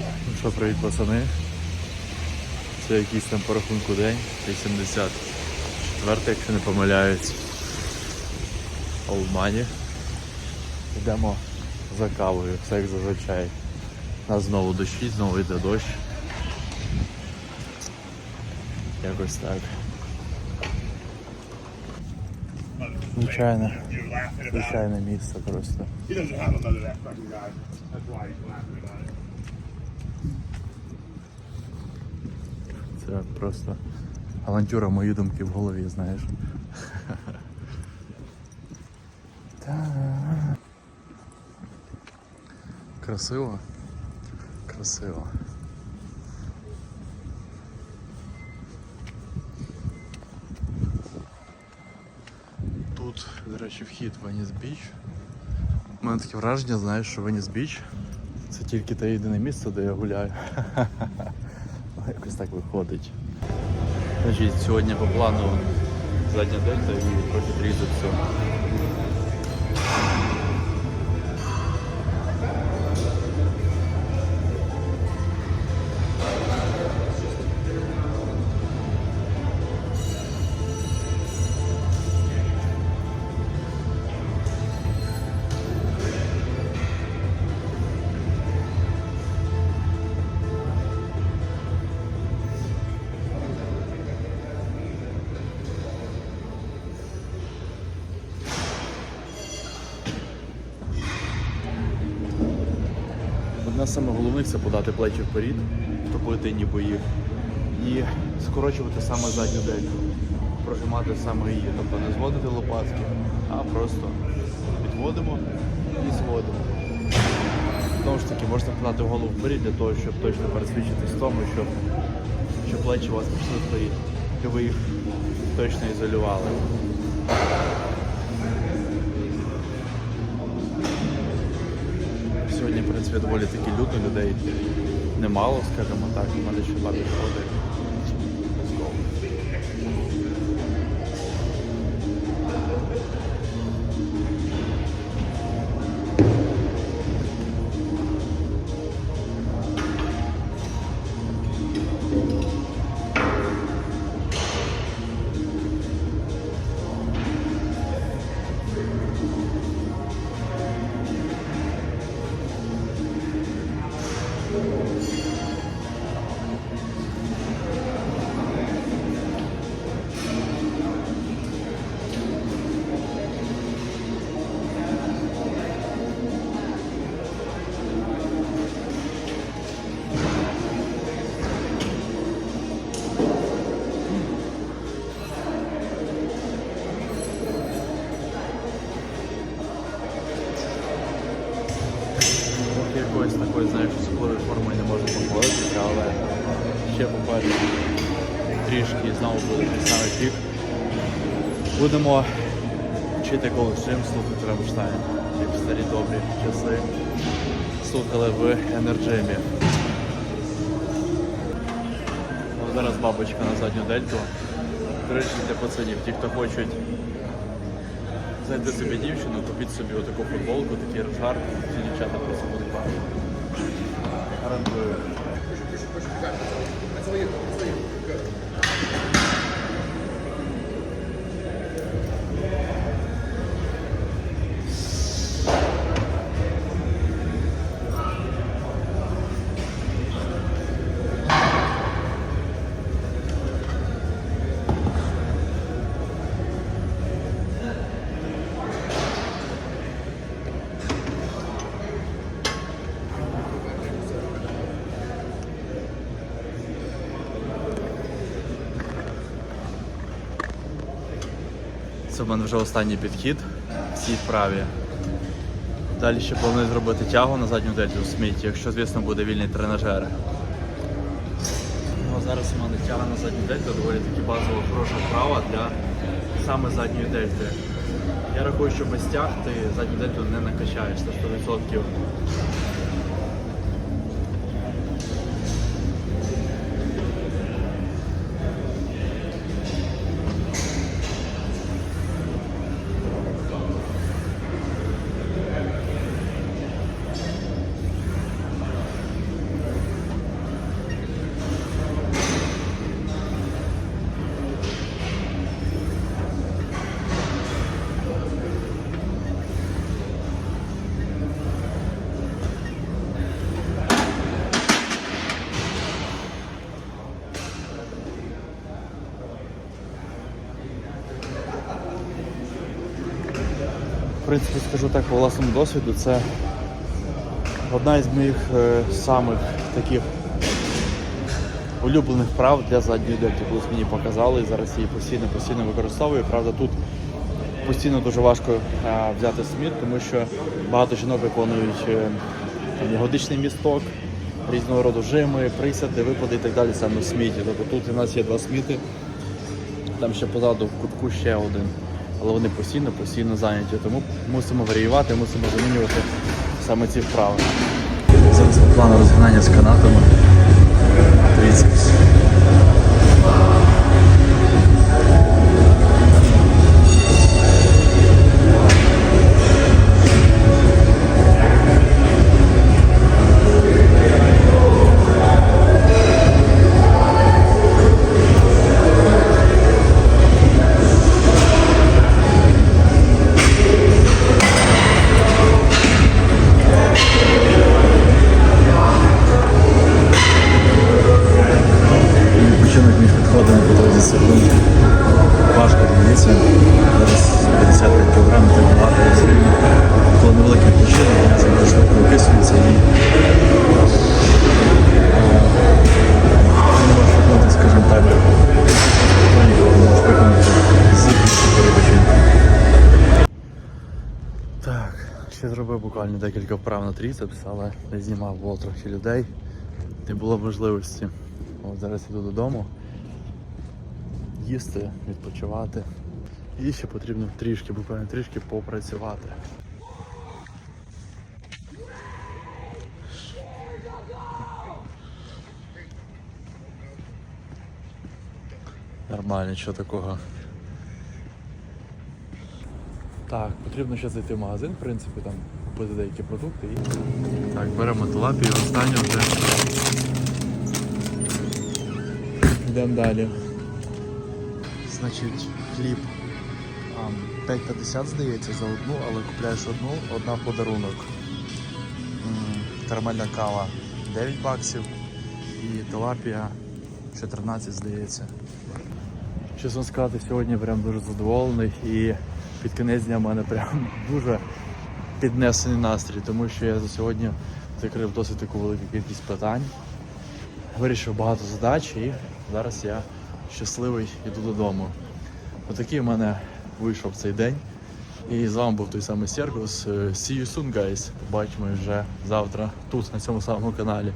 Ну що, привіт, пацани. Це якийсь там по рахунку день, 84, якщо не помиляюсь. Олдмані. Йдемо за кавою, все як зазвичай. Нас знову дощить, знову йде дощ. Якось так. Звичайне, звичайне місце просто. Це просто авантюра мої думки в голові, знаєш. Красиво. Красиво. Тут, до речі, вхід Веніс Біч. У мене таке враження, знаєш, що Веніс Біч це тільки те єдине місце, де я гуляю. Так виходить. Значить, сьогодні по плану задня дельта і трохи трізаться. Самих головних це подати плечі вперед, втопити ніби їх. І скорочувати саме задню дельту. Прожимати саме її. Тобто не зводити лопатки, а просто підводимо і зводимо. Знову ж таки, можна подати голову вперед для того, щоб точно пересвідчитись в тому, щоб, щоб плечі у вас пішли вперед. І ви їх точно ізолювали. Сьогодні, принципі, доволі таки люто людей немало, скажімо так, у мене ще два ходить. Якоїсь такої, знаєш, особливої форми не можу похвалитися, але ще попереду трішки знову буде самий пік. Будемо вчити колишим, слухати Рамштайн, як старі добрі часи. Слухали в енерджимі. От Зараз бабочка на задню дельту. Речі, для пацанів, ті, хто хочуть Знайти собі дівчину, купіть собі отаку футболку, такий розгар, всі дівчата просто будуть бачити. Гарантую. Це в мене вже останній підхід в цій вправі. Далі ще планую зробити тягу на задню дельту в сміті, якщо, звісно, буде вільний тренажер. Ну, а зараз у мене тяга на задню дельту доволі таки базова хороша вправа для саме задньої дельти. Я рахую, що без тяг ти задню дельту не накачаєш 100%. Принципі, скажу так по власному досвіду, це одна із моїх е, самих таких улюблених прав для задньої дельти. Колись мені показали, і зараз її постійно постійно використовую. Правда, тут постійно дуже важко е, взяти сміт, тому що багато жінок виконують е, там, ягодичний місток, різного роду жими, присяди, випади і так далі саме в сміті. Тобто тут у нас є два сміти, там ще позаду в кутку ще один але вони постійно-постійно зайняті. Тому мусимо варіювати, мусимо замінювати саме ці вправи. Зараз плану розгинання з канатами. 30. Буквально декілька вправ на тріцепс, але не знімав, було трохи людей. Не було можливості. От зараз іду додому. Їсти, відпочивати. І ще потрібно трішки, буквально трішки попрацювати. Нормально, що такого. Так, потрібно ще зайти в магазин, в принципі, там купити деякі продукти і. Так, беремо tilapію, останню вже. Йдемо далі. Значить, хліб 5,50 здається за одну, але купляєш одну, одна в подарунок. Карамельна кава 9 баксів і tilapія 14 здається. Чесно сказати, сьогодні прям дуже задоволений і під кінець дня в мене прям дуже піднесений настрій, тому що я за сьогодні закрив досить таку велику кількість питань, вирішив багато задач і зараз я щасливий іду додому. Отакий в мене вийшов цей день. І з вами був той самий Серкус. Е, See you soon, guys. Побачимо вже завтра тут, на цьому самому каналі.